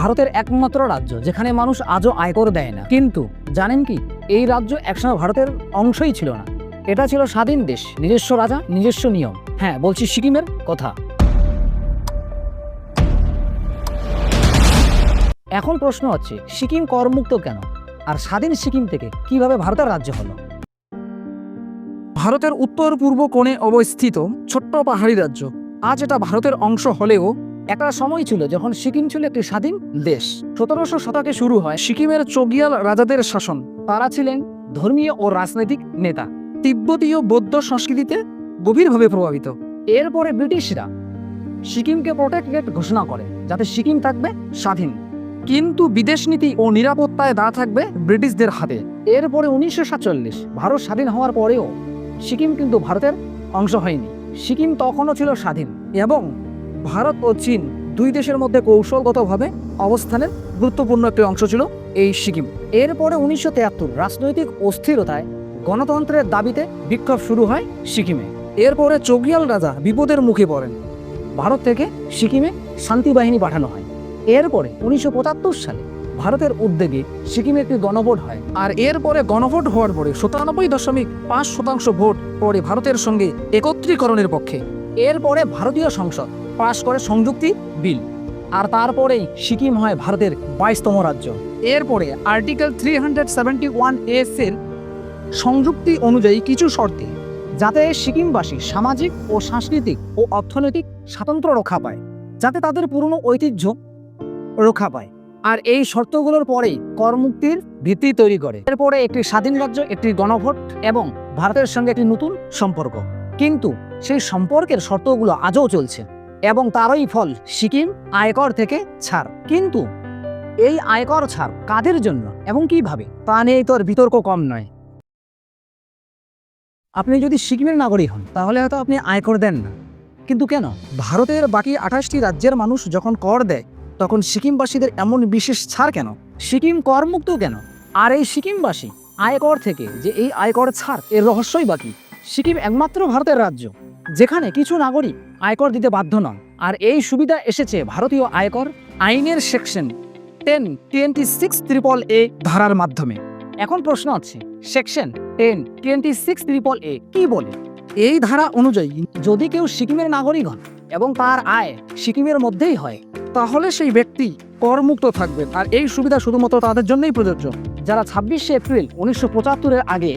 ভারতের একমাত্র রাজ্য, যেখানে মানুষ আজও আয়কর দেয় না। কিন্তু জানেন কি? এই রাজ্য একসময় ভারতের অংশই ছিল না। এটা ছিল স্বাধীন দেশ, নিজস্ব রাজা, নিজস্ব নিয়ম। হ্যাঁ বলছি সিকিমের কথা। এখন প্রশ্ন হচ্ছে, সিকিম করমুক্ত কেন? আর স্বাধীন সিকিম থেকে কীভাবে ভারতের রাজ্য হলো? ভারতের উত্তর পূর্ব কোণে অবস্থিত ছোট্ট পাহাড়ি রাজ্য। আজ এটা ভারতের অংশ হলেও একটা সময় ছিল যখন সিকিম ছিল একটি স্বাধীন দেশ। সতেরোশো শতকে শুরু হয় সিকিমের চগিয়াল রাজাদের শাসন। তারা ছিলেন ধর্মীয় ও রাজনৈতিক নেতা। তিব্বতীয় বৌদ্ধ সংস্কৃতিতে গভীরভাবে প্রভাবিত। এরপরে ব্রিটিশরা সিকিমকে প্রোটেক্টেড ঘোষণা করে, যাতে সিকিম থাকবে স্বাধীন। কিন্তু বিদেশ নীতি ও নিরাপত্তায় দা থাকবে ব্রিটিশদের হাতে। এরপরে উনিশশো সাতচল্লিশ, ভারত স্বাধীন হওয়ার পরেও সিকিম কিন্তু ভারতের অংশ হয়নি। সিকিম তখনও ছিল স্বাধীন এবং ভারত ও চীন দুই দেশের মধ্যে কৌশলগতভাবে অবস্থানের গুরুত্বপূর্ণ একটি অংশ ছিল এই সিকিম। এরপরে উনিশশো তেয়াত্তর রাজনৈতিক অস্থিরতায় গণতন্ত্রের দাবিতে বিক্ষোভ শুরু হয় সিকিমে। এরপরে চগিয়াল রাজা বিপদের মুখে পড়েন। ভারত থেকে সিকিমে শান্তি বাহিনী পাঠানো হয়। এরপরে উনিশশো পঁচাত্তর সালে ভারতের উদ্যোগে সিকিমে একটি গণভোট হয়। আর এরপরে গণভোট হওয়ার পরে সাতানব্বই দশমিক পাঁচ শতাংশ ভোট পরে ভারতের সঙ্গে একত্রীকরণের পক্ষে। এরপরে ভারতীয় সংসদ পাশ করে সংযুক্তি বিল। আর তারপরেই সিকিম হয় ভারতের বাইশতম রাজ্য। এরপরে আর্টিকেল থ্রি হান্ড্রেড সেভেন্টি ওয়ানের সংযুক্তি অনুযায়ী কিছু শর্তে, যাতে সিকিমবাসী সামাজিক ও সাংস্কৃতিক ও অর্থনৈতিক স্বাতন্ত্র রক্ষা পায়, যাতে তাদের পুরনো ঐতিহ্য রক্ষা পায়। আর এই শর্তগুলোর পরেই করমুক্তির ভিত্তি তৈরি করে। এরপরে একটি স্বাধীন রাজ্য, একটি গণভোট এবং ভারতের সঙ্গে একটি নতুন সম্পর্ক। কিন্তু সেই সম্পর্কের শর্তগুলো আজও চলছে। এবং তারই ফল সিকিম আয়কর থেকে ছাড়। কিন্তু এই আয়কর ছাড় কাদের জন্য এবং কীভাবে? তা নিয়েই তোর বিতর্ক কম নয়। আপনি যদি সিকিমের নাগরিক হন, তাহলে হয়তো আপনি আয়কর দেন না। কিন্তু কেন? ভারতের বাকি আঠাশটি রাজ্যের মানুষ যখন কর দেয়, তখন সিকিমবাসীদের এমন বিশেষ ছাড় কেন? সিকিম করমুক্ত কেন? আর এই সিকিমবাসী আয়কর থেকে যে এই আয়কর ছাড়, এর রহস্যই বাকি সিকিম একমাত্র ভারতের রাজ্য। যেখানে কিছু নাগরিক আয়কর দিতে বাধ্য নন। আর এই সুবিধা এসেছে ভারতীয় আয়কর আইনের section ten twenty six triple A ধারার মাধ্যমে। এখন প্রশ্ন আছে, section ten twenty six triple A কি বলে? এই ধারা অনুযায়ী যদি কেউ সিকিমের নাগরিক হন এবং তার আয় সিকিমের মধ্যেই হয়, তাহলে সেই ব্যক্তি করমুক্ত থাকবেন। আর এই সুবিধা শুধুমাত্র তাদের জন্যই প্রযোজ্য, যারা ছাব্বিশে এপ্রিল উনিশশো পঁচাত্তরের আগে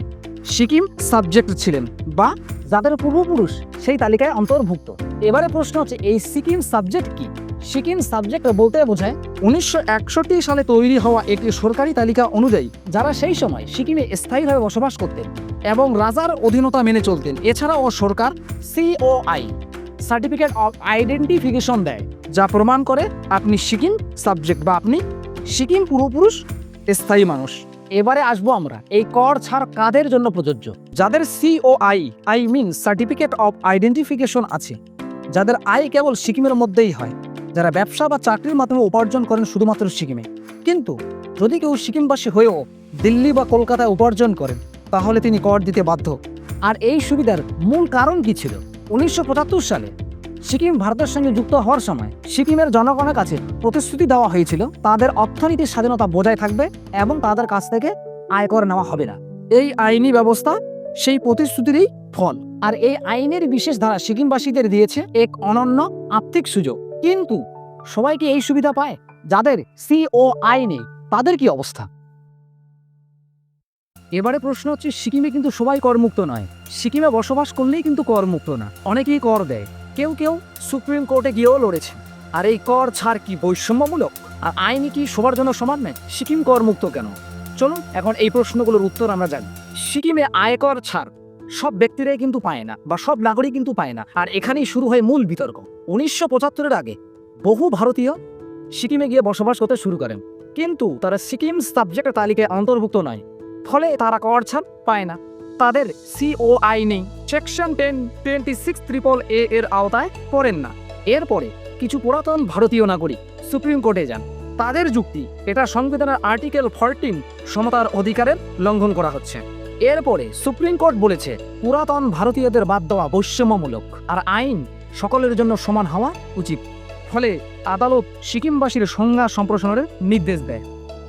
সিকিম সাবজেক্ট ছিলেন বা যাদের পূর্বপুরুষ সেই তালিকায় অন্তর্ভুক্ত। এবারে প্রশ্ন হচ্ছে, এই সিকিম সাবজেক্ট কি? সিকিম সাবজেক্ট বলতে বোঝায়, উনিশশো একষট্টি সালে তৈরি হওয়া একটি সরকারি তালিকা অনুযায়ী যারা সেই সময় সিকিমে স্থায়ীভাবে বসবাস করতেন এবং রাজার অধীনতা মেনে চলতেন, এছাড়াও সরকার সিওআই সার্টিফিকেট অফ আইডেন্টিফিকেশন দেয়, যা প্রমাণ করে আপনি সিকিম সাবজেক্ট বা আপনি সিকিম পূর্বপুরুষ স্থায়ী মানুষ। এবারে আসব আমরা, এই কর ছাড় কাদের জন্য প্রযোজ্য? যাদের COI I mean certificate of identification আছে, যাদের আয় কেবল সিকিমের মধ্যেই হয়, যারা ব্যবসা বা চাকরির মাধ্যমে উপার্জন করেন শুধুমাত্র সিকিমে। কিন্তু যদি কেউ সিকিমবাসী হয়েও দিল্লি বা কলকাতায় উপার্জন করেন, তাহলে তিনি কর দিতে বাধ্য। আর এই সুবিধার মূল কারণ কি ছিল? উনিশশো পঁচাত্তর সালে সিকিম ভারতের সঙ্গে যুক্ত হওয়ার সময় সিকিমের জনগণের কাছে প্রতিশ্রুতি দেওয়া হয়েছিল, তাদের অর্থনীতির স্বাধীনতা বজায় থাকবে এবং তাদের কাছ থেকে আয়কর নেওয়া হবে না। এই আইনি ব্যবস্থা সেই প্রতিশ্রুতিরই ফল। আর এই আইনের বিশেষ ধারা সিকিমবাসীদের দিয়েছে এক অনন্য আর্থিক সুযোগ। কিন্তু সবাই কি এই সুবিধা পায়? যাদের সিও আই নেই, তাদের কি অবস্থা? এবারে প্রশ্ন হচ্ছে, সিকিমে কিন্তু সবাই করমুক্ত নয়। সিকিমে বসবাস করলেই কিন্তু করমুক্ত না। অনেকেই কর দেয়। কেউ কেউ সুপ্রিম কোর্টে গিয়েও লড়েছে। আর এই কর ছাড় কি বৈষম্যমূলক? আর আইনি কি সবার জন্য সমান নয়? সিকিম করমুক্ত কেন? চলুন এখন এই প্রশ্নগুলোর উত্তর আমরা জানি। সিকিমে আয়কর ছাড়। সব ব্যক্তিরাই কিন্তু পায় না বা সব নাগরিক কিন্তু পায় না। আর এখানেই শুরু হয় মূল বিতর্ক। উনিশশো পঁচাত্তরের আগে বহু ভারতীয় সিকিমে গিয়ে বসবাস করতে শুরু করেন। কিন্তু তারা সিকিম সাবজেক্ট তালিকায় অন্তর্ভুক্ত নয়। ফলে তারা কর ছাড় পায় না। তাদের সিওআই নেই। Section ten twenty six triple A এর আওতায় পড়েন না। এরপরে কিছু পুরাতন ভারতীয় নাগরিক সুপ্রিম কোর্টে যান। তাদের যুক্তি, এটা সংবিধানের আর্টিকেল ফরটিন সমতার অধিকারের লঙ্ঘন করা হচ্ছে। এরপরে সুপ্রিম কোর্ট বলেছে, পুরাতন ভারতীয়দের বাদ দেওয়া বৈষম্যমূলক আর আইন সকলের জন্য সমান হওয়া উচিত। ফলে আদালত সিকিমবাসীর সংজ্ঞা সম্প্রসারণের নির্দেশ দেয়।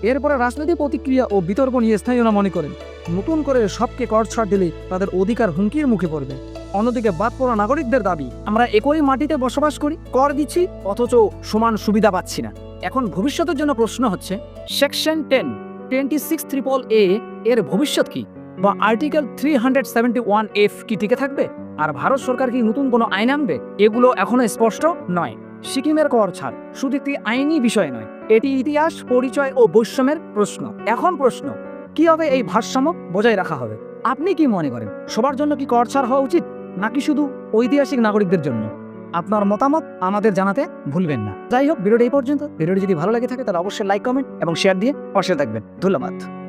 এরপরে রাজনৈতিক প্রতিক্রিয়া ও বিতর্ক নিয়ে স্থানীয়রা মনে করেন, নতুন করে সবকে কর ছাড় দিলে তাদের অধিকার হুমকির মুখে পড়বে। অন্যদিকে বাদ পড়া নাগরিকদের দাবি, আমরা একই মাটিতে বসবাস করি, কর দিচ্ছি, অথচ সমান সুবিধা পাচ্ছি না। এখন ভবিষ্যতের জন্য প্রশ্ন হচ্ছে, section ten, twenty six triple A, এর ভবিষ্যৎ কি? বা article three hundred seventy one F কি টিকে থাকবে? আর ভারত সরকার কি নতুন কোনো আইন আনবে? এগুলো এখনও স্পষ্ট নয়। সিকিমের কর ছাড় শুধু একটি আইনি বিষয় নয়, এটি ইতিহাস, পরিচয় ও বৈষম্যের প্রশ্ন। এখন প্রশ্ন, কীভাবে এই ভারসাম্য বজায় রাখা হবে? আপনি কি মনে করেন, সবার জন্য কি কর ছাড় হওয়া উচিত, নাকি শুধু ঐতিহাসিক নাগরিকদের জন্য? আপনার মতামত আমাদের জানাতে ভুলবেন না। যাই হোক, ভিডিওটি এই পর্যন্ত। ভিডিওটি যদি ভালো লাগে থাকে, তাহলে অবশ্যই লাইক কমেন্ট এবং শেয়ার দিয়ে পাশে থাকবেন। ধন্যবাদ।